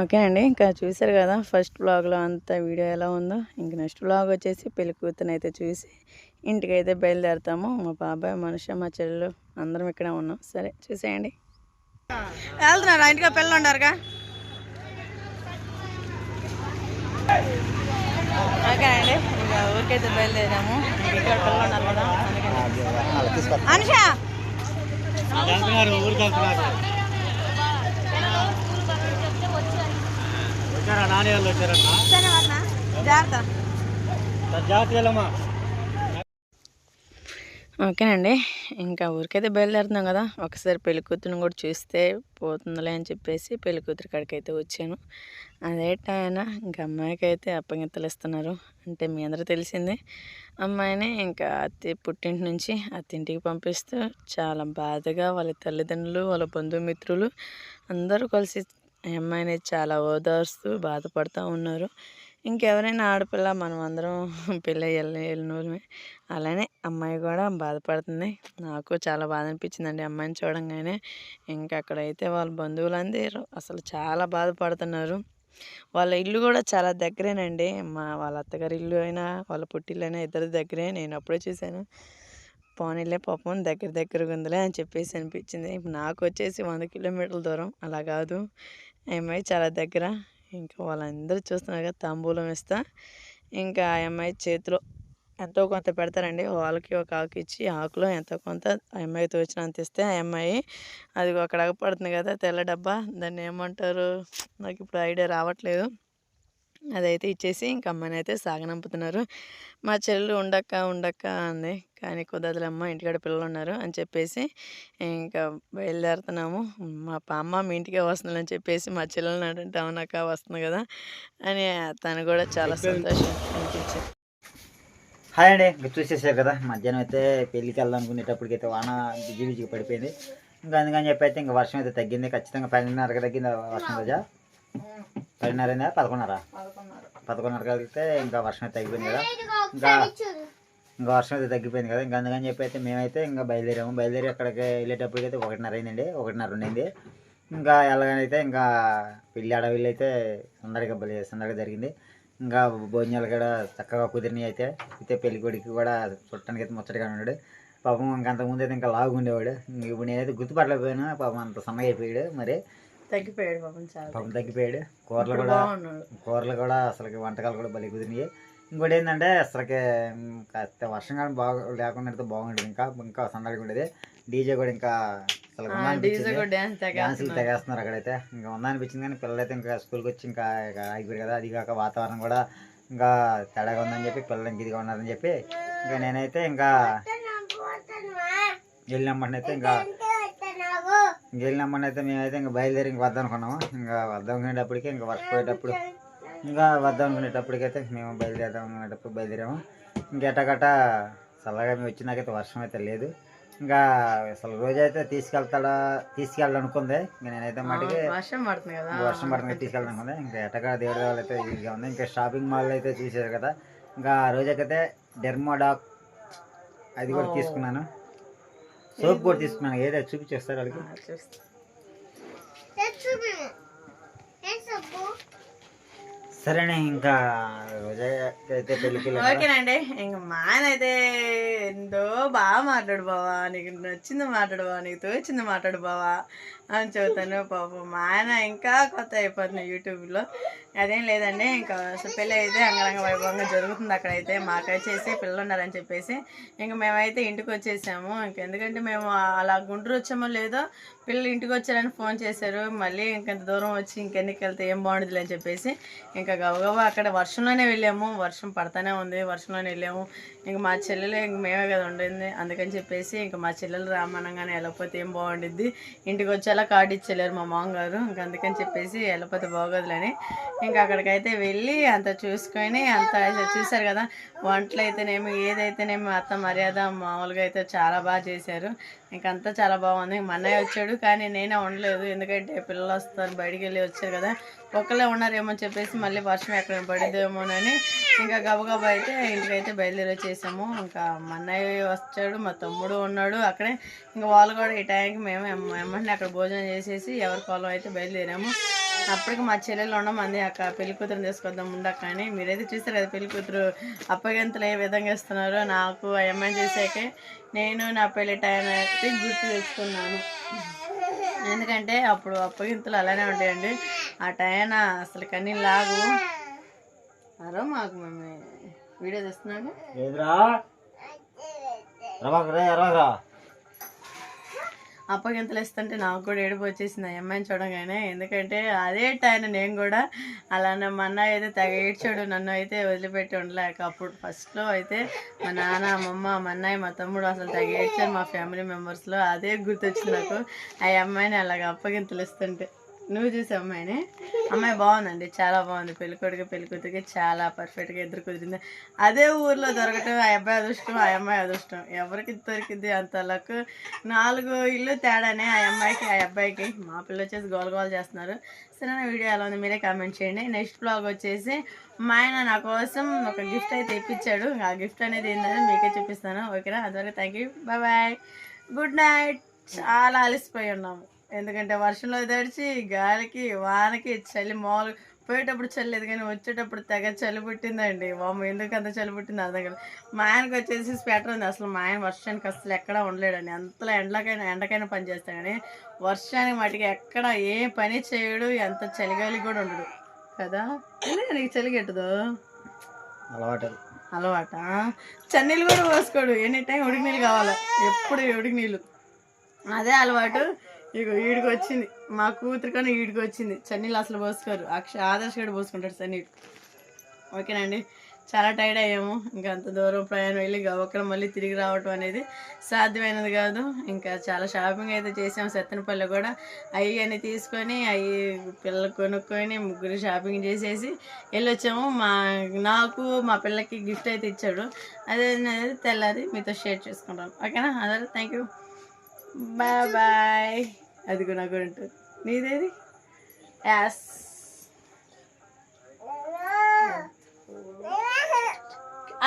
ఓకేనండి ఇంకా చూసారు కదా ఫస్ట్ బ్లాగ్లో అంతా వీడియో ఎలా ఉందో. ఇంక నెక్స్ట్ బ్లాగ్ వచ్చేసి పెళ్ళి కూతురు అయితే చూసి ఇంటికైతే బయలుదేరుతాము. మా బాబాయ్ మనుష మా చెల్లెలు అందరం ఇక్కడే ఉన్నాం. సరే చూసేయండి. వెళ్తున్నారు? ఇంటికి పిల్లలు ఉన్నారుగా? ఓకేనండి ఇంకా ఊరికైతే బయలుదేరాము. ఇంక ఇక్కడ పిల్లలు ఉన్నారు కదా వచ్చారా? వచ్చారన్నా? జాగ్రత్తగా ఓకేనండి. ఇంకా ఊరికైతే బయలుదేరుతున్నాం కదా. ఒకసారి పెళ్ళి కూతురుని కూడా చూస్తే పోతుందిలే అని చెప్పేసి పెళ్ళి కూతురు కాడికి అయితే వచ్చాను. అదే టైన ఇంకా అమ్మాయికి అయితే అప్పగింతలు ఇస్తున్నారు. అంటే మీ అందరూ తెలిసిందే. అమ్మాయిని ఇంకా అత్తి పుట్టింటి నుంచి అత్తింటికి పంపిస్తూ చాలా బాధగా వాళ్ళ తల్లిదండ్రులు వాళ్ళ బంధుమిత్రులు అందరూ కలిసి ఈ అమ్మాయిని చాలా ఓదార్స్తూ బాధపడుతూ ఉన్నారు. ఇంకెవరైనా ఆడపిల్ల మనం అందరం పిల్ల వెళ్ళిన అలానే అమ్మాయి కూడా బాధపడుతుంది. నాకు చాలా బాధ అనిపించిందండి అమ్మాయిని చూడంగానే. ఇంకా అక్కడైతే వాళ్ళ బంధువులందరూ అసలు చాలా బాధపడుతున్నారు. వాళ్ళ ఇల్లు కూడా చాలా దగ్గరేనండి. మా వాళ్ళ అత్తగారి ఇల్లు అయినా వాళ్ళ పుట్టిల్లైనా ఇద్దరు దగ్గరే. నేను అప్పుడే చూశాను. పోనీలే పాపం దగ్గర దగ్గరగా ఉందిలే అని చెప్పేసి అనిపించింది. నాకు వచ్చేసి వంద కిలోమీటర్ల దూరం. అలా కాదు. అమ్మాయి చాలా దగ్గర. ఇంకా వాళ్ళందరూ చూస్తున్నారు కదా తాంబూలం ఇస్తా ఇంకా ఆ అమ్మాయి చేతిలో ఎంతో కొంత పెడతారండి. వాళ్ళకి ఒక ఆకు ఇచ్చి ఆకులో ఎంతో కొంత ఆ అమ్మాయి తోచినంత ఇస్తే ఆ అమ్మాయి అది అక్కడ పడుతుంది కదా తెల్ల డబ్బా. దాన్ని ఏమంటారు? నాకు ఇప్పుడు ఐడియా రావట్లేదు. అదైతే ఇచ్చేసి ఇంక అమ్మాయిని అయితే సాగనంపుతున్నారు. మా చెల్లెలు ఉండక్క ఉండక్క అంది. కానీ కుదరదులమ్మ ఇంటికాడ పిల్లలు ఉన్నారు అని చెప్పేసి ఇంకా బయలుదేరుతున్నాము. మా పామ్మ మీ ఇంటికే వస్తుంది అని చెప్పేసి మా చెల్లెలు అంటే అవునక్క వస్తుంది కదా అని తను కూడా చాలా సంతోషం అనిపించింది. హాయ్ అండి. ఇంకా చూసేసారు కదా మధ్యాహ్నం అయితే పెళ్ళికి వెళ్దాం అనుకునేటప్పటికైతే వాన బిజీ బిజీగా పడిపోయింది. ఇంకా అందుకని చెప్పి అయితే ఇంకా వర్షం అయితే తగ్గింది. ఖచ్చితంగా పన్నెండున్నరకి తగ్గింది వర్షం రోజా. అయిందా? పదకొండున్నర? పదకొండున్నర. కలిగితే ఇంకా వర్షం అయితే తగ్గిపోయింది కదా. ఇంకా ఇంకా వర్షం అయితే తగ్గిపోయింది కదా. ఇంకా అందుకని చెప్పి అయితే మేమైతే ఇంకా బయలుదేరాము. బయలుదేరి అక్కడికి వెళ్ళేటప్పటికి అయితే ఒకటిన్నర అయిందండి. ఒకటిన్నర ఉండింది. ఇంకా ఎలాగనైతే ఇంకా పెళ్ళి అడవిలో అయితే సందడిగా బలి సందడిగా జరిగింది. ఇంకా భోజనాలు కూడా చక్కగా కుదిరినాయి అయితే. అయితే పెళ్ళి కొడుకు కూడా చుట్టానికి అయితే ముచ్చటగా ఉన్నాడు. పాపం ఇంకా అంతకుముందు అయితే ఇంకా లాగు ఉండేవాడు. ఇంక ఇప్పుడు నేనైతే గుర్తుపట్టలేకపోయినా. పాపం అంత సమయం అయిపోయాడు మరి. తగ్గిపోయాడు పాపం చాలా పాపం తగ్గిపోయాడు. కూరలు కూడా కూరలు కూడా అసలుకి వంటకాలు కూడా బలి కుదిరినాయి. ఇంకోటి ఏంటంటే అసలుకి కాస్త వర్షం కానీ బాగా లేకుండా అయితే బాగుండేది. ఇంకా ఇంకా సందడిగా ఉండేది. డీజే కూడా ఇంకా అసలు డాన్సులు తెగేస్తున్నారు అక్కడైతే. ఇంకా ఉందా అనిపించింది కానీ పిల్లలైతే ఇంకా స్కూల్కి వచ్చి ఇంకా ఇక ఆగిపోయారు కదా. అది కాక వాతావరణం కూడా ఇంకా తేడాగా ఉందని చెప్పి పిల్లలు ఇంక ఇదిగా ఉన్నారని చెప్పి ఇంకా నేనైతే ఇంకా వెళ్ళినమ్మని అయితే ఇంకా ఇంక వెళ్ళినమ్మని అయితే మేమైతే ఇంకా బయలుదేరి ఇంక వద్దాం అనుకున్నాము. ఇంకా వద్దాం అనుకునేటప్పటికి ఇంకా వర్షపోయేటప్పుడు ఇంకా వద్దాం అనుకునేటప్పటికైతే మేము బయలుదేరదాం అనుకునేటప్పుడు బయలుదేరాము. ఇంకా ఎట్టగట్ట చల్లగా మేము వచ్చినాకైతే వర్షం అయితే లేదు. ఇంకా అసలు రోజైతే తీసుకెళ్తాడా తీసుకెళ్ళాలనుకుంది. ఇంకా నేనైతే మటుకి వర్షం పడుతుంది కదా. వర్షం పడుతుంది తీసుకెళ్ళాలనుకుంది. ఇంకా ఎట్టగా దేవుడి వాళ్ళు అయితే ఈజీగా ఉంది. ఇంకా షాపింగ్ మాల్ అయితే చూసారు కదా. ఇంకా ఆ రోజైతే డెర్మోడాక్ అది కూడా. తీసుకున్నాను. సోప్ కూడా తీసుకున్నాను. ఏదో చూపించేస్తారు వాళ్ళకి. సరేనే ఇంకా రోజా అయితే పెళ్ళికి ఓకేనండి ఇంక మా ఆయన అయితే ఎంతో బాగా మాట్లాడు బావా నీకు నచ్చింది మాట్లాడు బావా నీకు తోచింది మాట్లాడు బావా అని చెబుతాను పాపం. మా ఆయన ఇంకా కొత్త అయిపోతుంది యూట్యూబ్లో. అదేం లేదండి ఇంకా పెళ్ళి అయితే అంగరంగ వైభవంగా జరుగుతుంది అక్కడైతే. మాకైతే పిల్లలు ఉన్నారని చెప్పేసి ఇంకా మేమైతే ఇంటికి వచ్చేసాము. ఇంకెందుకంటే మేము అలా గుంటూరు వచ్చామో లేదో పిల్లలు ఇంటికి వచ్చారని ఫోన్ చేశారు. మళ్ళీ ఇంకెంత దూరం వచ్చి ఇంకెన్నికి వెళ్తే ఏం బాగుండదులే అని చెప్పేసి ఇంకా గబగబా అక్కడ వర్షంలోనే వెళ్ళాము. వర్షం పడతానే ఉంది. వర్షంలోనే వెళ్ళాము. ఇంక మా చెల్లెలు ఇంక మేమే కదా ఉండింది. అందుకని చెప్పేసి ఇంకా మా చెల్లెలు రామనంగానే వెళ్ళకపోతే ఏం బాగుండిద్ది? ఇంటికి వచ్చేలా కార్డు ఇచ్చలేరు మా మామగారు. ఇంకా అందుకని చెప్పేసి వెళ్ళకపోతే బాగోదులని. ఇంకా అక్కడికైతే వెళ్ళి అంత చూసుకొని అంత చూశారు కదా. వంటలు అయితేనేమి ఏదైతేనేమి అత్త మర్యాద మామూలుగా అయితే చాలా బాగా చేశారు. ఇంకంతా చాలా బాగుంది. మా అన్నయ్య వచ్చాడు. కానీ నేనే ఉండలేదు. ఎందుకంటే పిల్లలు వస్తారు బయటికి వెళ్ళి వచ్చారు కదా. ఒక్కలే ఉన్నారేమో చెప్పేసి మళ్ళీ వర్షం ఎక్కడ పడిద్దేమోనని ఇంకా గబగబా అయితే ఇంటికైతే బయలుదేరి వచ్చేసాము. ఇంకా మా అన్నయ్య వచ్చాడు మా తమ్ముడు ఉన్నాడు అక్కడే. ఇంకా వాళ్ళు కూడా ఈ టైంకి మేము ఎమ్మ- అక్కడ భోజనం చేసేసి ఎవరి పొలం అయితే బయలుదేరాము. అప్పటికి మా చెల్లెలు ఉండమంది అక్క పెళ్ళి కూతురు తీసుకొద్దాం ఉండక కానీ మీరైతే చూస్తారు కదా పెళ్ళి కూతురు అప్పగింతలు ఏ విధంగా ఇస్తున్నారో. నాకు ఆ అమ్మాయిని చేసాకే నేను నా పెళ్ళి టైం అయితే గుర్తు తెచ్చుకున్నాను. ఎందుకంటే అప్పుడు అప్పగింతలు అలానే ఉంటాయండి. ఆ టైన అసలు కన్నీ లాగు. అరో మాకు మేము వీడియో తెస్తున్నాడు. అప్పగింతలు ఇస్తుంటే నాకు కూడా ఏడుపు వచ్చేసింది ఆ అమ్మాయిని చూడగానే ఎందుకంటే అదే టైం నేను కూడా అలానే మా అన్నయ్య అయితే తెగ ఏడ్చాడు నన్ను అయితే వదిలిపెట్టి ఉండలేక అప్పుడు ఫస్ట్లో అయితే మా నాన్న అమ్మమ్మ మా అన్నయ్య మా తమ్ముడు అసలు తెగ ఏడ్చారు మా ఫ్యామిలీ మెంబర్స్లో అదే గుర్తొచ్చింది నాకు ఆ అమ్మాయిని అలాగ అప్పగింతలు ఇస్తుంటే నువ్వు చూసే అమ్మాయిని? అమ్మాయి బాగుందండి చాలా బాగుంది. పెళ్ళి కొడుకు పెళ్ళి కూతురికి చాలా పర్ఫెక్ట్గా ఎదురు కుదిరింది అదే ఊర్లో దొరకటం ఆ అబ్బాయి అదృష్టం ఆ అమ్మాయి అదృష్టం. ఎవరికి దొరికింది అంత లక్ నాలుగు ఇల్లు తేడానే ఆ అమ్మాయికి ఆ అబ్బాయికి. మా పిల్ల వచ్చేసి గోల గోల చేస్తున్నారు. సరే వీడియో ఎలా ఉంది మీరే కామెంట్ చేయండి. నెక్స్ట్ బ్లాగ్ వచ్చేసి మా ఆయన నా కోసం ఒక గిఫ్ట్ అయితే ఇప్పించాడు ఆ గిఫ్ట్ అనేది ఏంటంటే మీకే చూపిస్తాను. ఓకేనా? అందువరకు thank you bye good night చాలా అలసిపోయి ఉన్నాము. ఎందుకంటే వర్షంలో తడిచి గాలికి వానకి చలి మామూలు పోయేటప్పుడు చలి లేదు కానీ వచ్చేటప్పుడు తెగ చలి పుట్టిందండి. వాము ఎందుకు అంత చలి పుట్టింది అర్థం కాదు మా ఆయనకి వచ్చేసి స్వెటర్ ఉంది. అసలు మా ఆయన వర్షానికి అసలు ఎక్కడ ఉండలేడండి. అంతలో ఎండకైనా ఎండకైనా పని కానీ వర్షానికి మటుకు ఎక్కడ ఏ పని చేయడు ఎంత చలిగాలి కూడా ఉండడు. కదా? నీకు చలి కెట్టదు అలవాటు అలవాట? చన్నీళ్ళు కూడా పోసుకోడు. ఎనీ టైం ఉడికి నీళ్ళు కావాలి? ఎప్పుడు ఉడికి నీళ్ళు. అదే అలవాటు. ఇక ఈడికి వచ్చింది. మా కూతురు కన్నా ఈడికి వచ్చింది. చన్నీళ్ళు అసలు పోసుకోరు. అక్ష ఆదర్శ గడు పోసుకుంటాడు చన్నీళ్ళు ఓకేనండి. చాలా టైర్డ్ అయ్యాము. ఇంకా అంత దూరం ప్రయాణం వెళ్ళి గవక్కడ మళ్ళీ తిరిగి రావటం అనేది సాధ్యమైనది కాదు. ఇంకా చాలా షాపింగ్ అయితే చేసాము సత్తెనపల్లి కూడా. అవి అన్నీ తీసుకొని అవి పిల్లలు కొనుక్కొని ముగ్గురు షాపింగ్ చేసేసి వెళ్ళొచ్చాము. మా నాకు మా పిల్లకి గిఫ్ట్ అయితే ఇచ్చాడు. అదే తెల్లారి మీతో షేర్ చేసుకుంటాను. ఓకేనా? అదే థ్యాంక్ యూ బాయ్ బాయ్. అదిగో నా గుంటు నీదేది? యాస్.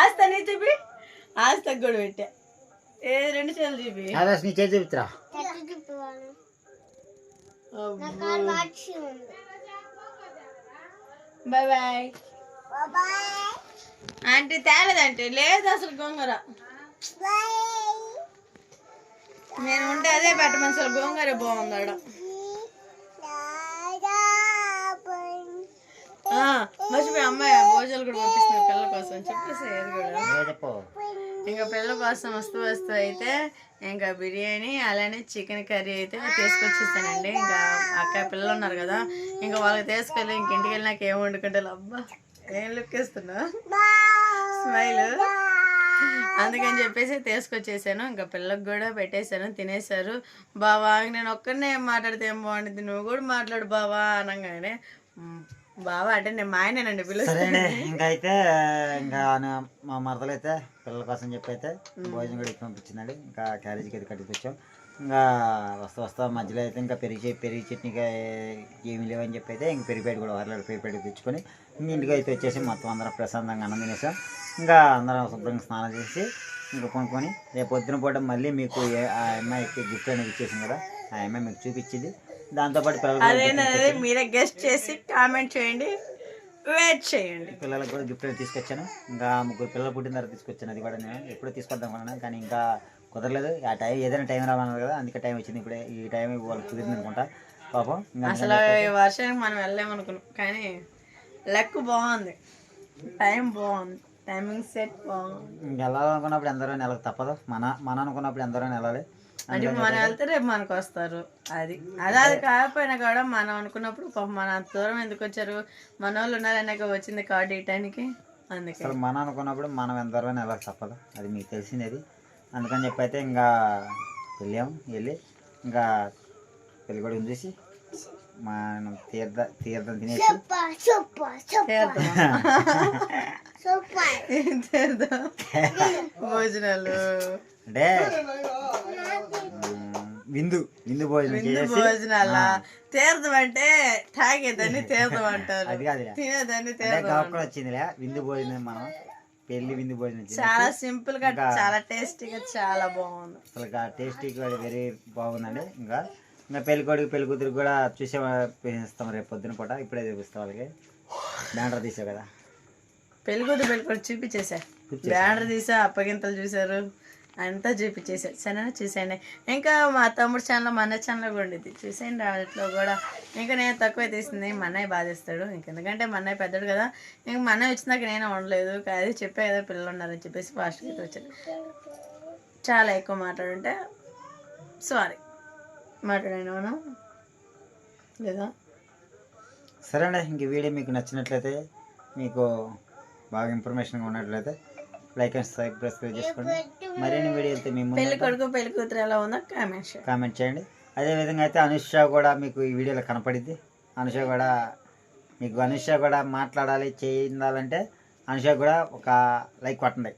ఆస్తా నీ చూపి. ఆస్తా కూడా పెట్టా. ఏ రెండు చేతులు చూపి. ఆదర్శ్ నీ చేతి చూపిరా బాయ్ బాయ్. ఆంటీ తేలేదంటే లేదు అసలు గోంగూర. నేను ఉంటే అదే పెట్టమని అసలు గోంగూర బాగుందాడ? మర్చిపోయి అమ్మాయి భోజనాలు కూడా పంపిస్తున్నారు పిల్లల కోసం. చెప్పేసి ఏది కూడా. ఇంకా పిల్లల కోసం వస్తూ వస్తూ అయితే ఇంకా బిర్యానీ అలానే చికెన్ కర్రీ అయితే తీసుకొచ్చేసానండి. ఇంకా అక్క పిల్లలు ఉన్నారు కదా ఇంకా వాళ్ళకి తీసుకెళ్ళి ఇంక ఇంటికి వెళ్ళి నాకు ఏం వండుకుంటే అబ్బా ఏం లుక్ ఇస్తున్నా స్మైల్. అందుకని చెప్పేసి తీసుకొచ్చేసాను. ఇంకా పిల్లలకు కూడా పెట్టేశాను తినేశారు. బావా నేను ఒక్కరినే ఏం మాట్లాడితే ఏం బాగుంటుంది నువ్వు కూడా మాట్లాడు బావా అనగానే. "మ్, బావా అంటే నేను మా పిల్లలు. ఇంకా అయితే ఇంకా మా మరదలు అయితే పిల్లల కోసం చెప్పి అయితే భోజనం కూడా ఇచ్చి పంపించిందండి. ఇంకా క్యారేజీకి అయితే కట్టించాం ఇంకా వస్తా వస్తా మధ్యలో అయితే ఇంకా పెరిగి పెరిగి చట్నీగా ఏమీ లేవని చెప్పి అయితే ఇంక పెరిగిపేట కూడా వారిలో పెరిగిపేట తెచ్చుకొని. ఇంటికి అయితే వచ్చేసి మొత్తం అందరం ప్రశాంతంగా అన్నం తినేసాం. ఇంకా అందరం శుభ్రంగా స్నానం చేసి ఇంకా కొనుక్కొని రేపు పొద్దున పూట మళ్ళీ మీకు ఆ అమ్మాయికి గిఫ్ట్ అనేది ఇచ్చేసింది కదా ఆ అమ్మాయి మీకు చూపించింది. దాంతోపాటు పిల్లలు మీరే గెస్ట్ చేసి కామెంట్ చేయండి వెయిట్ చేయండి. పిల్లలకు కూడా గిఫ్ట్ అనేది తీసుకొచ్చాను. ఇంకా ముగ్గురు పిల్లలు పుట్టిన తర్వాత తీసుకొచ్చాను అది కూడా నేను ఎప్పుడో తీసుకొద్దాం అనుకున్నాను. కానీ ఇంకా కుదరలేదు. ఆ టైం ఏదైనా టైం రావన్నారు కదా అందుకే టైం వచ్చింది ఇప్పుడే. ఈ టైం వాళ్ళకి కుదిరింది అనుకుంటా. పాపం అసలు ఈ వర్షానికి మనం వెళ్ళామనుకున్నాం కానీ లక్ బాగుంది. టైం బాగుంది. టైమింగ్ సెట్ బాగుంది. ఇంక వెళ్ళాలనుకున్నప్పుడు ఎందరో నెలకు తప్పదు. మన మన అనుకున్నప్పుడు ఎందరో నెలాలి అంటే మనం వెళ్తే రేపు మనకు వస్తారు. అది అది అది కాకపోయినా కూడా మనం అనుకున్నప్పుడు పాపం మన అంత దూరం ఎందుకు వచ్చారు? మన వాళ్ళు ఉన్నారన్నాక వచ్చింది కార్డు ఇయటానికి అందుకే. అసలు మన అనుకున్నప్పుడు మనం ఎందరో నెలకు తప్పదు. అది మీకు తెలిసింది అందుకని చెప్పి అయితే ఇంకా వెళ్ళాము వెళ్ళి ఇంకా పెళ్ళి చూసి మనం తీర్థ తీర్థం తినేసి భోజనాలు. అంటే విందు విందు భోజనం భోజనాల? తీర్థం అంటే తాగేదాన్ని తీర్థం అంటారు. తినేదాన్ని తీర్థం వచ్చిందిలే విందు భోజనం మనం. పెళ్ళి విందు భోజనం చాలా సింపుల్గా చాలా టేస్టీగా చాలా బాగుంది. అసలు టేస్టీగా వెరీ బాగుందండి. ఇంకా ఇంకా పెళ్ళి కొడుకు పెళ్ళి కూతురు కూడా చూసే చూపిస్తాం రేపు పొద్దున పూట. ఇప్పుడే చూపిస్తాం వాళ్ళకి. బ్యానర్ తీసావు కదా. పెళ్ళికూతురు పెళ్ళికూతురు చూపించేసా. చూపించేసా? బ్యానర్ తీసా అప్పగింతలు చూసారు అంతా చూపించేసాడు సరేనా? చూసేయండి. ఇంకా మా తమ్ముడు ఛానల్ మా అన్న ఛానల్ కూడా ఉండేది. చూసేయండి వాటిలో కూడా. ఇంకా నేను తక్కువ తీసింది. మా అన్నయ్య బాధేస్తాడు ఇంక ఎందుకంటే మా అన్నయ్య పెద్దడు కదా. ఇంక మా అన్నయ్య వచ్చినాక నేను ఉండలేదు. అది చెప్పే కదా పిల్లలు ఉన్నారని చెప్పేసి ఫాస్ట్గా అయితే వచ్చాను చాలా ఎక్కువ మాట్లాడుంటే సారీ మాట్లాడాను అవును లేదా? సరే అండి ఇంక వీడియో మీకు నచ్చినట్లయితే మీకు బాగా ఇన్ఫర్మేషన్గా ఉన్నట్లయితే లైక్ అండ్ సబ్స్క్రైబ్ చేసుకోండి. మరిన్ని వీడియోలతో మీ పెళ్ళి కొడుకు పెళ్ళి కూతురు ఎలా ఉందో కామెంట్ చేయండి. కామెంట్ చేయండి. అదేవిధంగా అయితే అనుష కూడా మీకు ఈ వీడియోలో కనపడిద్ది. అనుష కూడా మీకు అనుష కూడా మాట్లాడాలి చేయాలంటే అనుష కూడా ఒక లైక్ కొట్టండి.